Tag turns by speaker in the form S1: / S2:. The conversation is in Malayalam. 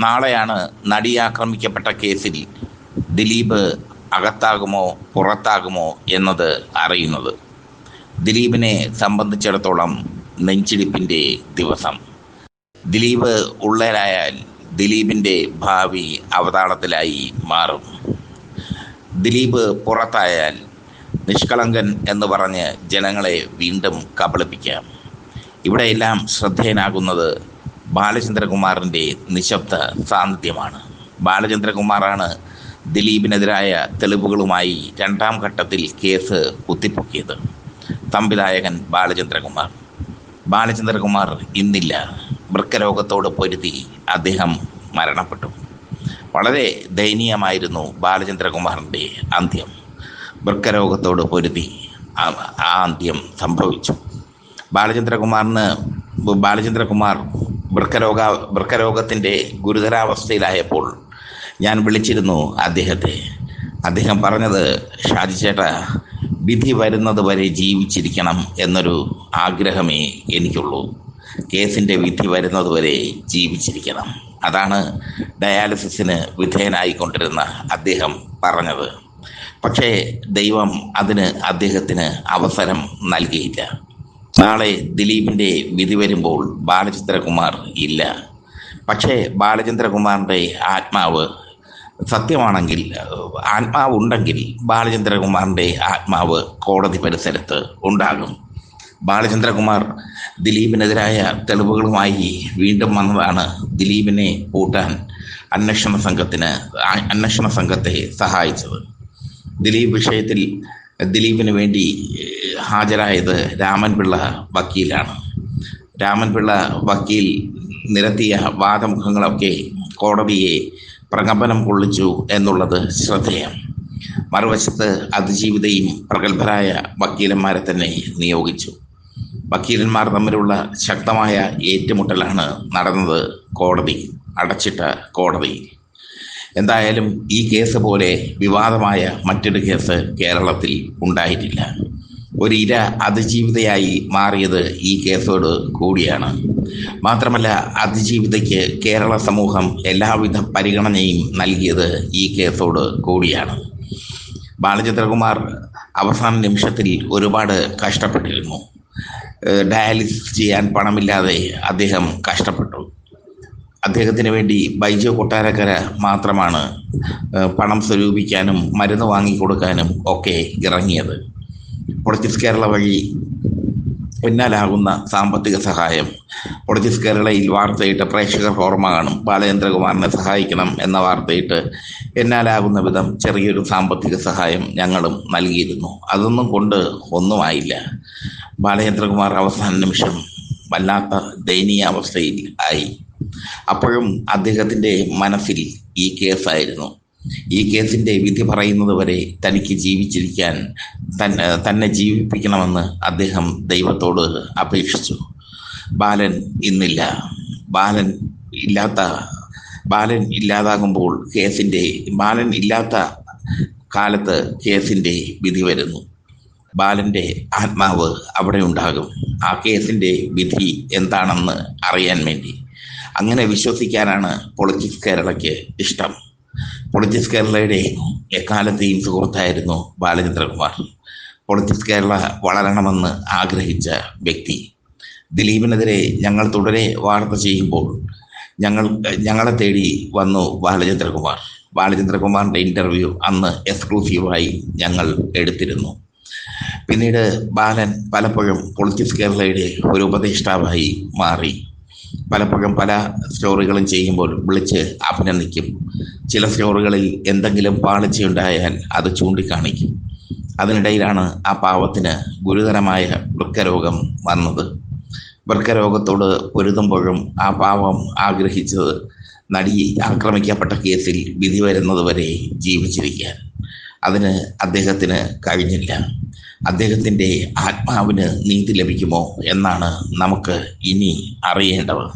S1: നാളെയാണ് നടി ആക്രമിക്കപ്പെട്ട കേസിൽ ദിലീപ് അകത്താകുമോ പുറത്താകുമോ എന്നത് അറിയുന്നത്. ദിലീപിനെ സംബന്ധിച്ചിടത്തോളം നെഞ്ചിടിപ്പിന്റെ ദിവസം. ദിലീപ് ഉള്ളരായാൽ ദിലീപിന്റെ ഭാവി അവതാളത്തിലായി മാറും. ദിലീപ് പുറത്തായാൽ നിഷ്കളങ്കൻ എന്ന് പറഞ്ഞ് ജനങ്ങളെ വീണ്ടും കബളിപ്പിക്കാം. ഇവിടെയെല്ലാം ശ്രദ്ധേയനാകുന്നത് ബാലചന്ദ്രകുമാറിന്റെ നിശബ്ദ സാന്നിധ്യമാണ്. ബാലചന്ദ്രകുമാറാണ് ദിലീപിനെതിരായ തെളിവുകളുമായി രണ്ടാം ഘട്ടത്തിൽ കേസ് കുത്തിപ്പൊക്കിയത്. സംവിധായകൻ ബാലചന്ദ്രകുമാർ. ബാലചന്ദ്രകുമാർ ഇന്നില്ല. വൃക്കരോഗത്തോട് പൊരുതി അദ്ദേഹം മരണപ്പെട്ടു. വളരെ ദയനീയമായിരുന്നു ബാലചന്ദ്രകുമാറിന്റെ അന്ത്യം. വൃക്കരോഗത്തോട് പൊരുതി ആ- അന്ത്യം സംഭവിച്ചു. ബാലചന്ദ്രകുമാറിന് ബാലചന്ദ്രകുമാർ വൃക്കരോഗ വൃക്കരോഗത്തിന്റെ ഗുരുതരാവസ്ഥയിലായപ്പോൾ ഞാൻ വിളിച്ചിരുന്നു അദ്ദേഹത്തെ. അദ്ദേഹം പറഞ്ഞത് ഷാജി ചേട്ട വിധി വരുന്നത് വരെ ജീവിച്ചിരിക്കണം എന്നൊരു ആഗ്രഹമേ എനിക്കുള്ളൂ. കേസിന്റെ വിധി വരുന്നത് വരെ ജീവിച്ചിരിക്കണം. അതാണ് ഡയാലിസിസിന് വിധേയനായിക്കൊണ്ടിരുന്ന അദ്ദേഹം പറഞ്ഞത്. പക്ഷേ ദൈവം അതിന് അദ്ദേഹത്തിന് അവസരം നൽകിയില്ല. നാളെ ദിലീപിന്റെ വിധി വരുമ്പോൾ ബാലചന്ദ്രകുമാർ ഇല്ല. പക്ഷേ ബാലചന്ദ്രകുമാറിന്റെ ആത്മാവ് സത്യമാണെങ്കിൽ ആത്മാവ് ഉണ്ടെങ്കിൽ ബാലചന്ദ്രകുമാറിന്റെ ആത്മാവ് കോടതി പരിസരത്ത് ഉണ്ടാകും. ബാലചന്ദ്രകുമാർ ദിലീപിനെതിരായ തെളിവുകളുമായി വീണ്ടും വന്നതാണ്. ദിലീപിനെ പൂട്ടാൻ അന്വേഷണ സംഘത്തിന് അന്വേഷണ സംഘത്തെ സഹായിച്ചത്. ദിലീപ് വിഷയത്തിൽ ദിലീപിന് വേണ്ടി ഹാജരായത് രാമൻപിള്ള വക്കീലാണ്. രാമൻപിള്ള വക്കീൽ നിരത്തിയ വാദമുഖങ്ങളൊക്കെ കോടതിയെ പ്രകമ്പനം കൊള്ളിച്ചു എന്നുള്ളത് ശ്രദ്ധേയം. മറുവശത്ത് അതിജീവിതയും പ്രഗത്ഭരായ വക്കീലന്മാരെ തന്നെ നിയോഗിച്ചു. വക്കീലന്മാർ തമ്മിലുള്ള ശക്തമായ ഏറ്റുമുട്ടലാണ് നടന്നത് കോടതി അടച്ചിട്ട കോടതി. എന്തായാലും ഈ കേസ് പോലെ വിവാദമായ മറ്റൊരു കേസ് കേരളത്തിൽ ഉണ്ടായിട്ടില്ല. ഒരു ഇര അതിജീവിതയായി മാറിയത് ഈ കേസോട് കൂടിയാണ്. മാത്രമല്ല അതിജീവിതയ്ക്ക് കേരള സമൂഹം എല്ലാവിധ പരിഗണനയും നൽകിയത് ഈ കേസോട് കൂടിയാണ്. ബാലചന്ദ്രകുമാർ അവസാന നിമിഷത്തിൽ ഒരുപാട് കഷ്ടപ്പെട്ടിരുന്നു. ഡയാലിസിസ് ചെയ്യാൻ പണമില്ലാതെ അദ്ദേഹം കഷ്ടപ്പെട്ടു. അദ്ദേഹത്തിന് വേണ്ടി ബൈജു കൊട്ടാരക്കര മാത്രമാണ് പണം സ്വരൂപിക്കാനും മരുന്ന് വാങ്ങിക്കൊടുക്കാനും ഒക്കെ ഇറങ്ങിയത്. പൊളിറ്റിക്സ് കേരള വഴി പിന്നാലാകുന്ന സാമ്പത്തിക സഹായം. പൊളിറ്റിക്സ് കേരളയിൽ വാർത്തയിട്ട് പ്രേക്ഷകർ ഓർമ്മ കാണും. ബാലചന്ദ്രകുമാറിനെ സഹായിക്കണം എന്ന വാർത്തയിട്ട് എന്നാലാകുന്ന വിധം ചെറിയൊരു സാമ്പത്തിക സഹായം ഞങ്ങളും നൽകിയിരുന്നു. അതൊന്നും കൊണ്ട് ഒന്നുമായില്ല. ബാലചന്ദ്രകുമാർ അവസാന നിമിഷം വല്ലാത്ത ദയനീയാവസ്ഥയിൽ ആയി. അപ്പോഴും അദ്ദേഹത്തിന്റെ മനസ്സിൽ ഈ കേസായിരുന്നു. ഈ കേസിന്റെ വിധി പറയുന്നത് വരെ തനിക്ക് ജീവിച്ചിരിക്കാൻ തന്നെ ജീവിപ്പിക്കണമെന്ന് അദ്ദേഹം ദൈവത്തോട് അപേക്ഷിച്ചു. ബാലൻ ഇന്നില്ല. ബാലൻ ഇല്ലാത്ത ബാലൻ ഇല്ലാതാകുമ്പോൾ കേസിന്റെ ബാലൻ ഇല്ലാത്ത കാലത്ത് കേസിന്റെ വിധി വരുന്നു. ബാലന്റെ ആത്മാവ് അവിടെ ഉണ്ടാകും. ആ കേസിന്റെ വിധി എന്താണെന്ന് അറിയാൻ വേണ്ടി. അങ്ങനെ വിശ്വസിക്കാനാണ് പൊളിറ്റിക്സ് കേരളയ്ക്ക് ഇഷ്ടം. പൊളിറ്റിക്സ് കേരളയുടെ എക്കാലത്തെയും സുഹൃത്തായിരുന്നു ബാലചന്ദ്രകുമാർ. പൊളിറ്റിക്സ് കേരള വളരണമെന്ന് ആഗ്രഹിച്ച വ്യക്തി. ദിലീപിനെതിരെ ഞങ്ങൾ തുടരെ വാർത്ത ചെയ്യുമ്പോൾ ഞങ്ങൾ ഞങ്ങളെ തേടി വന്നു ബാലചന്ദ്രകുമാർ. ബാലചന്ദ്രകുമാറിന്റെ ഇന്റർവ്യൂ അന്ന് എക്സ്ക്ലൂസീവായി ഞങ്ങൾ എടുത്തിരുന്നു. പിന്നീട് ബാലൻ പലപ്പോഴും പൊളിറ്റിക്സ് കേരളയുടെ ഒരു ഉപദേഷ്ടാവായി മാറി. പലപ്പോഴും പല സ്റ്റോറികളും ചെയ്യുമ്പോൾ വിളിച്ച് അഭിനന്ദിക്കും. ചില സ്റ്റോറികളിൽ എന്തെങ്കിലും പാളിച്ചയുണ്ടായാൽ അത് ചൂണ്ടിക്കാണിക്കും. അതിനിടയിലാണ് ആ പാവത്തിന് ഗുരുതരമായ വൃക്കരോഗം വന്നത്. വൃക്കരോഗത്തോട് പൊരുതുമ്പോഴും ആ പാവം ആഗ്രഹിച്ചത് നടി ആക്രമിക്കപ്പെട്ട കേസിൽ വിധി വരുന്നതുവരെ ജീവിച്ചിരിക്കാൻ. അതിന് അദ്ദേഹത്തിന് കഴിഞ്ഞില്ല. അദ്ദേഹത്തിന്റെ ആത്മാവിന് നീതി ലഭിക്കുമോ എന്നാണ് നമുക്ക് ഇനി അറിയേണ്ടത്.